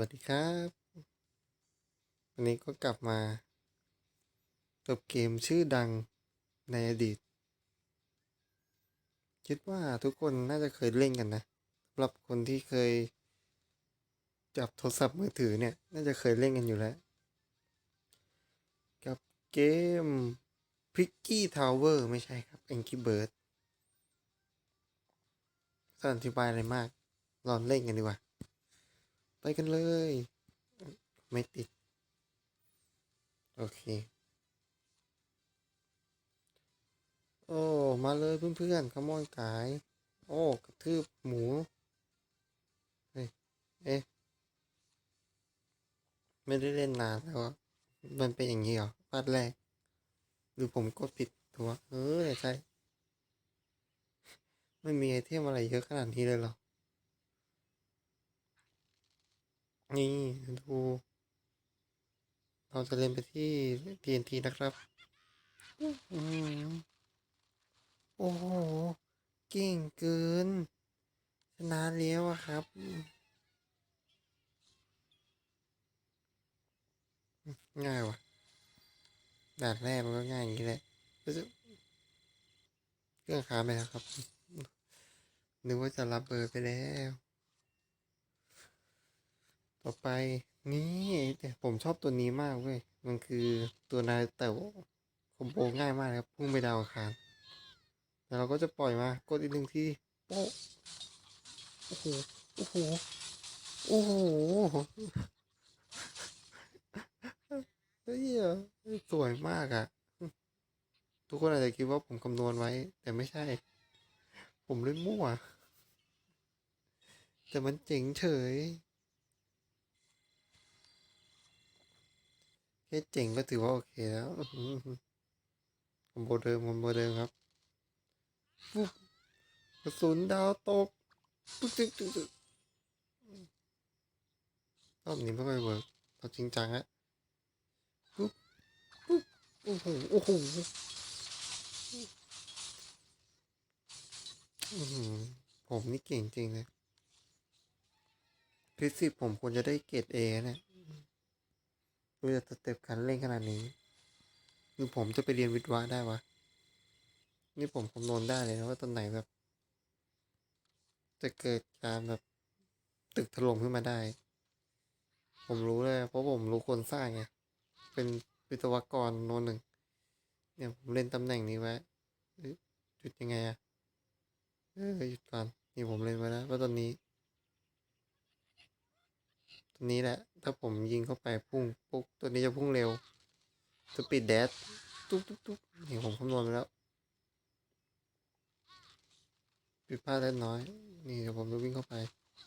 วัสดีครับ วันนี้ก็กลับมากับเกมชื่อดังในอดีต คิดว่าทุกคนน่าจะเคยเล่นกันนะสำหรับคนที่เคย จับโทรศัพท์มือถือเนี่ย น่าจะเคยเล่นกันอยู่แล้ว กับเกม Pricky Tower ไม่ใช่ครับ Angry Bird จะอธิบายอะไรมาก ลองเล่นกันดีกว่า ไปกันเลย ไม่ติด โอเค โอ้ มาเลยเพื่อนๆขโมยกาย โอ้ กระทืบหมู เฮ้ย เอ๊ะ ไม่ได้เล่นนานแล้วอะมันเป็นอย่างนี้เหรอพาดแรก หรือผมกดผิดตัว เออใช่ ไม่มีไอเทมอะไรเยอะขนาดนี้เลยเหรอ นี่ดู เราจะเล่นไปที่ TNT นะครับอโอ้โห เก่งเกิน ชนะแล้วอะครับง่ายว่ะด่านแรกมันก็ง่ายอย่างนี้แหละรู้สึกเครื่องค้าไปแล้วครับนึกว่าจะรับเบอร์ไปแล้ว ต่อไปนี่แต่ผมชอบตัวนี้มากเว้ย มันคือตัวนายแต่คอมโบง่ายมากครับ พุ่งไปดาวคารแล้วเราก็จะปล่อยมากดอีกหนึ่งทีโป๊ะโอ้โหโอ้โหโอ้โหเฮ้ยสวยมากอะ่ะ ทุกคนอาจจะคิดว่าผมคำนวณไว้ แต่ไม่ใช่ ผมเล่นมั่ว แต่มันเจ๋งเฉย ค่เจ๋งก็ถือว่าโอเคแล้วคอมโบเดิมคอมโบเดิมครับปุ๊บกระสุนดาวตกปุ๊บตึ๊กตึ๊กตึ๊กรอบนี้ไม่ค่อยเวิร์กเอาจริงจังอะปุ๊บปุ๊บโอ้โหโอ้โหอืผมนี่เก่งจริงเลยฟิสิส์ผมควรจะได้เกรดเอเนี่ย ดูจากสเต็ปการเล่นขนาดนี้คือผมจะไปเรียนวิทย์วะได้วะ นี่ผมคำนวณได้เลยนะว่าตอนไหนแบบ จะเกิดการแบบตึกถล่มขึ้นมาได้ ผมรู้เลย เพราะผมรู้คนสร้างไง เป็นวิศวกรโนนหนึ่ง เนี่ยผมเล่นตำแหน่งนี้ไว้เอ้ยหยุดยังไงอะเออหยุดก่อนนี่ผมเล่นไว้แล้วว่าตอนนี้ นี้แหละ ถ้าผมยิงเข้าไปพุ่งปุ๊บตัวนี้จะพุ่งเร็วสปีดแดดตุ๊บตุ๊บตุ๊บนี่ผมคำนวณไปแล้วผิดพลาดเล็กน้อย นี่เดี๋ยวผมจะวิ่งเข้าไป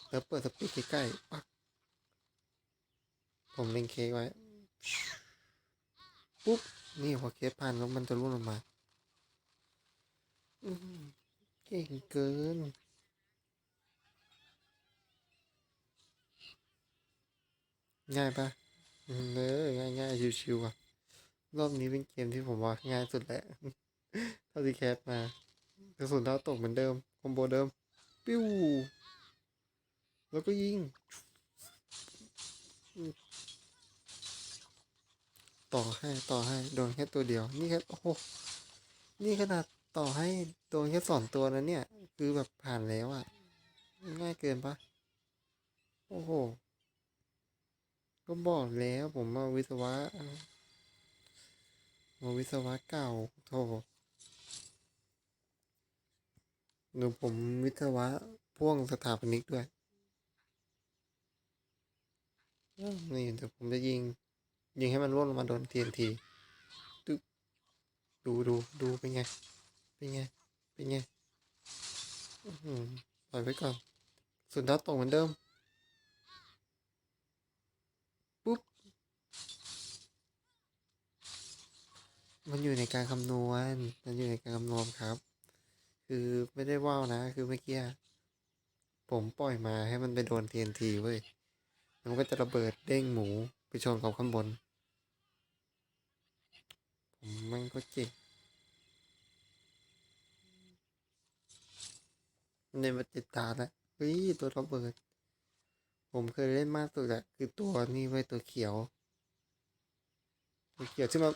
แล้วเปิดสปีดใกล้ๆปักผมเล็งเค้กไว้ ปุ๊บ นี่พอเค้กผ่านแล้วมันจะร่วงลงมาเก่งเกิน ง่ายปะเออง่ายง่ายชิวๆอะ รอบนี้เป็นเกมที่ผมว่าง่ายสุดแหละ เท่าที่แคสมากระสุนเท้าตกเหมือนเดิม คอมโบเดิม ปิ้ว แล้วก็ยิง ต่อให้ต่อให้ โดนแค่ตัวเดียว นี่แค่โอ้โห นี่ขนาดต่อให้โดนแค่สองตัวนะเนี่ย คือแบบผ่านแล้วอะ ง่ายเกินปะโอ้โห ก็บอกแล้วผมมาวิศวะมาวิศวะเก่าโธ่หนูผมวิศวะพ่วงสถาปนิกด้วยนี่เดี๋ยวผมจะยิง ยิงให้มันร่วงลงมาโดน TNT ตึ๊บดูดูดูเป็นไง เป็นไง เป็นไงอื้อหือปล่อยไว้ก่อนสุดท้ายตกเหมือนเดิม ปุ๊บ มันอยู่ในการคำนวณ มันอยู่ในการคำนวณครับ คือไม่ได้ว่าวนะ คือเมื่อกี้ผมปล่อยมาให้มันไปโดน TNT เว้ย มันก็จะระเบิดเด้งหมูไปชนกับข้างบน ผมมันก็เจ็บในมาติดตาแล้วเฮ้ยตัวระเบิด ผมเคยเล่นมากสุดอะคือตัวนี้ไว้ยตัวเขียว ตัวเขียวที่มา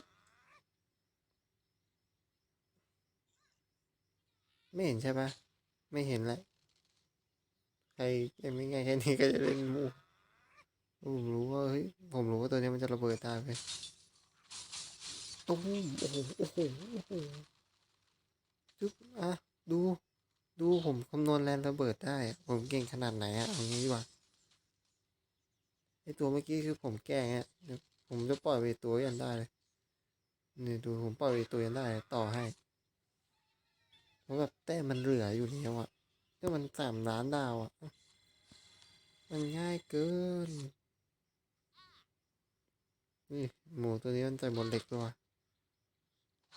ไม่เห็นใช่ปะไม่เห็นแหละใครเล่นไม่ง่ายแค่นี้ก็จะเล่นมูผมรู้ว่าเฮ้ยผมรู้ว่าตัวนี้มันจะระเบิดตายไปตุ้มโอ้โหโอ้โหโอ้โหจุ๊บอะดูดูผมคำนวณแรงระเบิดได้ ผมเก่งขนาดไหนอะเอางี้ดีกว่าไอตัวเมื่อกี้คือผมแกล้งอะเดี๋ยผมจะปล่อยไปตัวยันได้เลยนี่ดูผมปล่อยไปตัวยันได้ต่อให้ เพราแบบแต้มมันเหลืออยู่แล้วอะถ้ามันสามล้านดาวอะมันง่ายเกิน นี่หมูตัวนี้มันใส่หมดเหล็กด้วย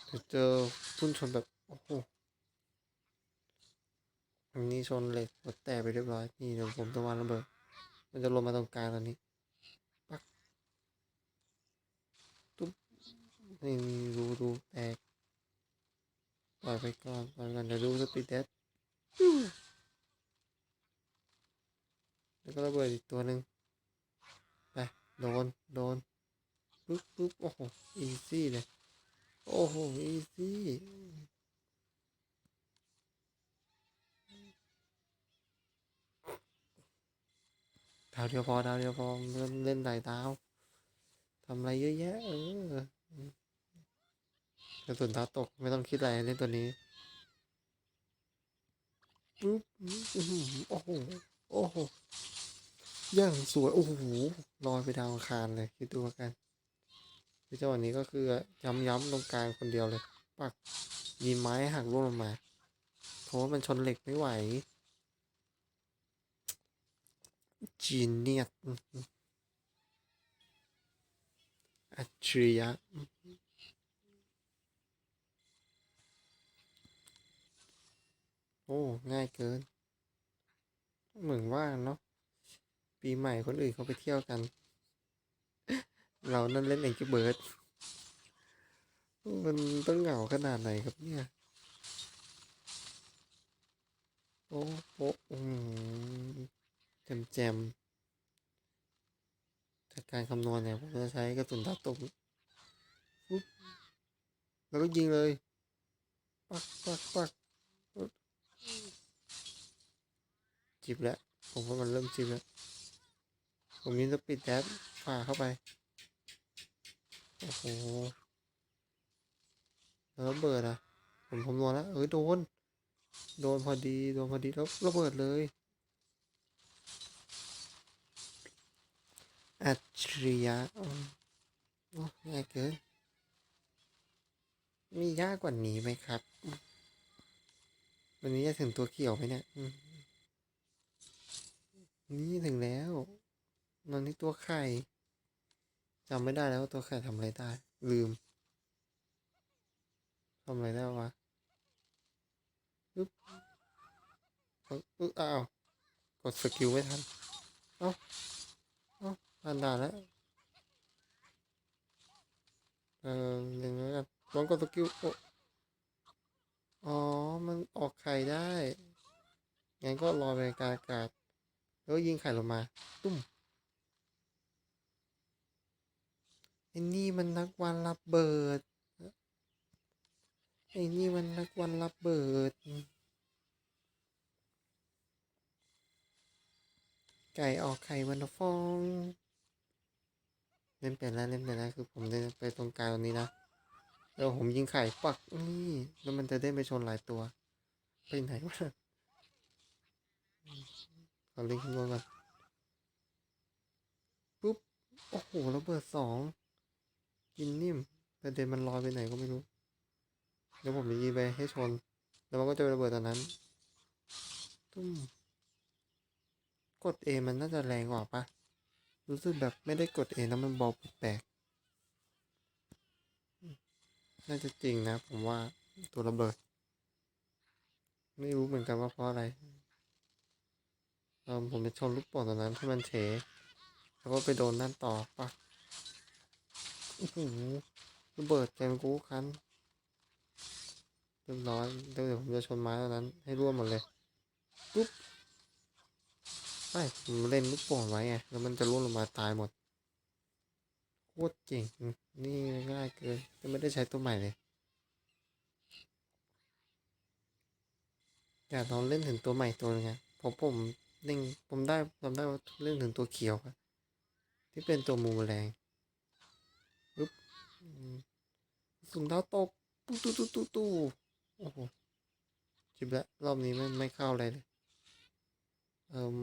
เดี๋ยวเจอพุ่นชนแบบ โอ้โหอันนี้ชนเหล็กหมดแตกไปเรียบร้อย นี่เดี๋ยวผมจะวางระเบิด มันจะลงมาตรงกลางตอนนี้ ปัก ตุ๊บ นี่ดูดูแตก ปล่อยไปก่อนปล่อยไปก่อนเดี๋ยวดูสปีดเดสแล้วก็ระเบิดอีกตัวหนึ่งไปโดน โดนปุ๊บปุ๊บโอ้โห อีซี่เลย โอ้โห อีซี่ดาวเดียวพอดาวเดียวพอเล่นเล่นหลายดาวทำอะไรเยอะแยะเออ กระสุนดาตกไม่ต้องคิดอะไรเล่นตัวนี้ปุ๊บอือหือโอ้โห โอ้โห ย่างสวย โอ้โห ลอยไปดาวอังคารเลย คิดดูแล้วกันที่จังหวะนี้ก็คือย้ำๆตรงกลางคนเดียวเลย ปักยิงไม้หักร่วงลงมาโถมันชนเหล็กไม่ไหว จีเนียสอัจฉริยะ อ้ง่ายเกิน เหมือนว่าเนาะปีใหม่คนอื่นเขาไปเที่ยวกัน เรานั่นเล่นเองก็เบิร์ดมันต้องเหงาขนาดไหนครับเนี่ย โอ้โอ้อืมแจมแจมจากการคำนวณเนี่ยผมจะใช้กระสุนดาวตกปุ๊บแล้วก็ยิงเลย ปักปักปัก จิบแล้ว ผมว่ามันเริ่มจิบแล้ว ผมยิงสปีดแดดฝ่าเข้าไป โอ้โหแล้วระเบิดอะ ผมคำนวณแล้ว เอ้ยโดน โดนพอดี โดนพอดีแล้วระเบิดเลยอัจฉริยะโอ้ง่ายเกิน มียากกว่านี้ไหมครับ วันนี้จะถึงตัวเขียวไหมเนี่ยนี่ถึงแล้วนอนนี่ตัวไข่จำไม่ได้แล้วว่าตัวไข่ทำอะไรได้ ลืมทำอะไรได้วะปึ๊บปึ๊บอ้าวกดสกิลไม่ทัน เอ้า เอ้าผ่านด่านแล้วเออหนึ่งแล้วกันลองกดสกิลโอ อ๋อ มันออกไข่ได้ งั้นก็รอไปกาอากาศ แล้วยิงไข่ลงมา ตุ้มไอ้นี่มันนักวันระเบิด ไอ้นี่มันนักวันระเบิด ไก่ออกไข่วันละฟอง เล่นเป็นแล้วเล่นเป็นแล้วคือผมเล่นไปตรงกลางตรงนี้นะ แล้วผมยิงไข่ปักนี่แล้วมันจะได้ไปชนหลายตัว ไปไหนวะขอเล่นขึ้นมาก่อนปุ๊บ โอ้โหระเบิดสองกินนิ่มประเด็นมันลอยไปไหนก็ไม่รู้ เดี๋ยวผมจะยิงไปให้ชน แล้วมันก็จะระเบิดตอนนั้น ตุ้ม กด A มันน่าจะแรงกว่าปะรู้สึกแบบไม่ได้กด A แล้วมันเบาแปลก น่าจะจริงนะ ผมว่าตัวระเบิด ไม่รู้เหมือนกันว่าเพราะอะไรเออผมจะชนลูกโป่งตอนนั้นที่มันเฉแล้วก็ไปโดนนั่นต่อปะโอ้โหระเบิดเต็มกูคันเรียบร้อยเดี๋ยวผมจะชนไม้ตอนนั้น ให้ร่วมหมดเลยปุ๊บไม่ผมเล่นลูกโป่งไว้ไงแล้วมันจะร่วงลงมาตายหมดโคตรเจ๋ง นี่ง่ายเกินจะไม่ได้ใช้ตัวใหม่เลยอยากลองเล่นถึงตัวใหม่ตัวนึงอะเพราะผมเล่นผมได้จำได้ว่าเล่นถึงตัวเขียวอะที่เป็นตัวมูแมลงปึ๊บอืมสุนดาวตกตู้ตู้ตู้ตู้ตู้โอ้โหจิบละรอบนี้ไม่ไม่เข้าอะไรเลยเอ่ม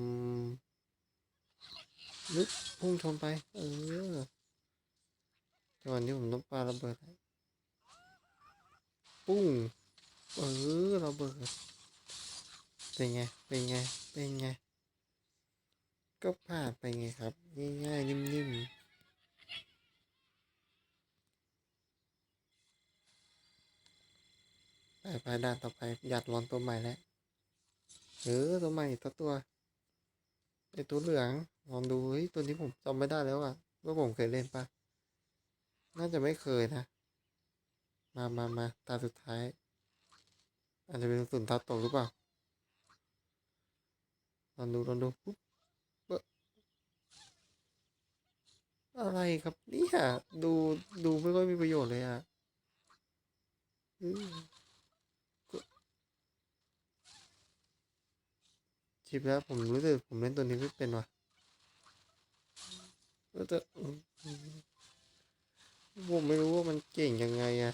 ลึกพุ่งชนไป เออ จังหวะนี้ผมต้องปาระเบิดปุ้งเออระเบิดเป็นไงเป็นไงเป็นไงก็ผ่านไปไงครับ ง่ายๆนิ่มๆไปไปด่านต่อไปหยัดร้อนตัวใหม่แล้วเออตัวใหม่ตัวตัวไอตัวเหลืองลองดูเฮ้ยตัวนี้ผมจำไม่ได้แล้วอะว่าผมเคยเล่นปะ น่าจะไม่เคยนะ มามามาตาสุดท้าย อาจจะเป็นสุนทรตกหรือเปล่าลองดูลองดูปุ๊บเบอะอะไรครับเนี่ยดูดูไม่ค่อยมีประโยชน์เลยอะอืมก็ชิปแล้วผมรู้สึกผมเล่นตัวนี้ไม่เป็นว่ะก็จะ ผมไม่รู้ว่ามันเก่งยังไงอะ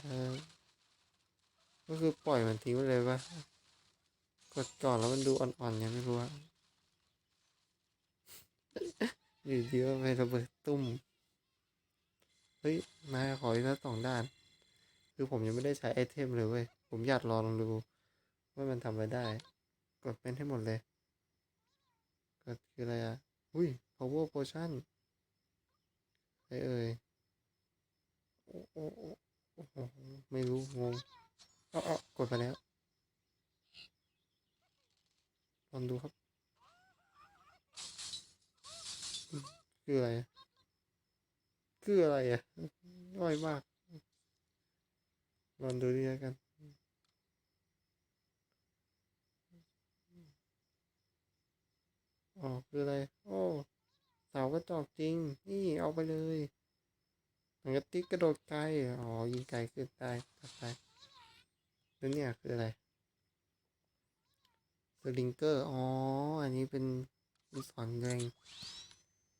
ก็คือปล่อยมันทิ้งไปเลยปะกดก่อนแล้วมันดูอ่อนๆยังไม่รู้อะอยู่ดีว่าไประเบิดตุ้ม เฮ้ยมาขออีกสักสองด้าน คือผมยังไม่ได้ใช้ไอเทมเลยเว้ย ผมอยากลองดูว่ามันทำอะไรได้ กดเป็นให้หมดเลย กดคืออะไรอะอุ้ย power potion ไอเอ่ยโอ้โอ้โอ้โอ้โห ไม่รู้งงเอาเอกดไปแล้วลองดูครับ คืออะไร คืออะไรอะน้อยมากลองดูดีกันอ๋อคืออะไร โอ้เสากระจอกจริง นี่เอาไปเลย หนังกระติกกระโดดไกล อ๋อ ยิงไกลขึ้นได้ตัดไปแล้วเนี่ยคืออะไร สลิงเกอร์ อ๋อ อันนี้เป็นลูกศรแดง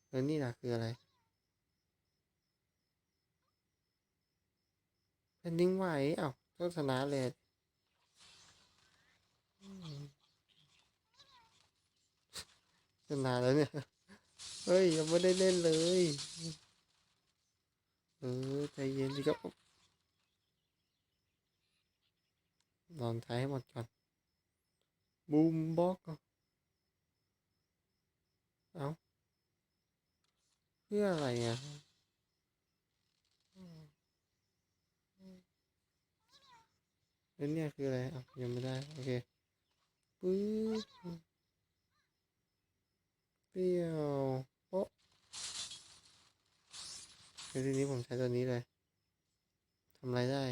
แล้วนี่ล่ะคืออะไรแผ่นดินไหวอ้าวก็ชนะเลยอืมชนะแล้วเนี่ย เฮ้ย ยังไม่ได้เล่นเลย เออใจเย็นสิครับลองใช้ให้หมดก่อนบูม คือทีนี้ผมใช้ตัวนี้เลยทำอะไรได้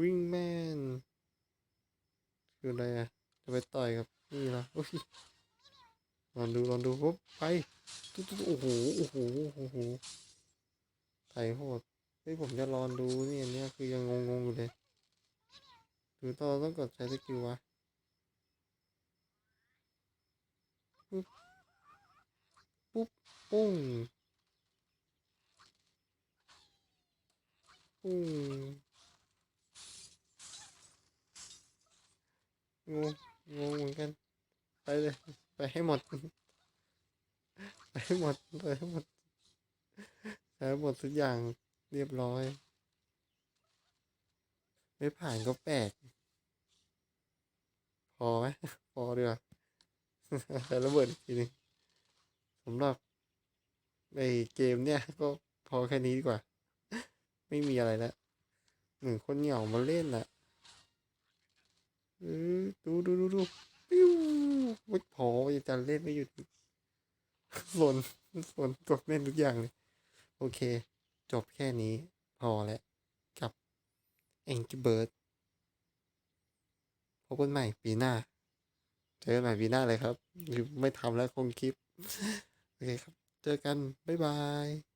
วิ่งแมนคืออะไรอะจะไปต่อยกับนี่เหรออุ้ยลองดูลองดูปุ๊บไปตุ๊ตุ๊โอ้โหโอ้โหโอ้โหไถโหดเฮ้ยผมจะลองดูนี่อันเนี้ยคือยังงงๆอยู่เลยหรือตอนต้องกดใช้สกิลวะปุ๊บปุ๊บปุ้ง งงงงเหมือนกัน ไปเลย ไปให้หมด ไปให้หมด ไปให้หมดใช้หมดทุกอย่างเรียบร้อย ไม่ผ่านก็แปลก พอไหมพอดีกว่าใช้ระเบิดอีกทีหนึงสำหรับในเกมเนี่ยก็พอแค่นี้ดีกว่า ไม่มีอะไรแล้วเหมือนคนเหงามาเล่นน่ะเออดูดูดูดูปิ้วไม่พอยังจะเล่นไม่หยุดสนสนกดเล่นทุกอย่างเลย โอเค จบแค่นี้พอแล้ว กับ Angry Bird พบกันใหม่ปีหน้า เจอกันใหม่ปีหน้าเลยครับ ไม่ทำแล้วคงคลิป โอเคครับ เจอกัน บ๊ายบาย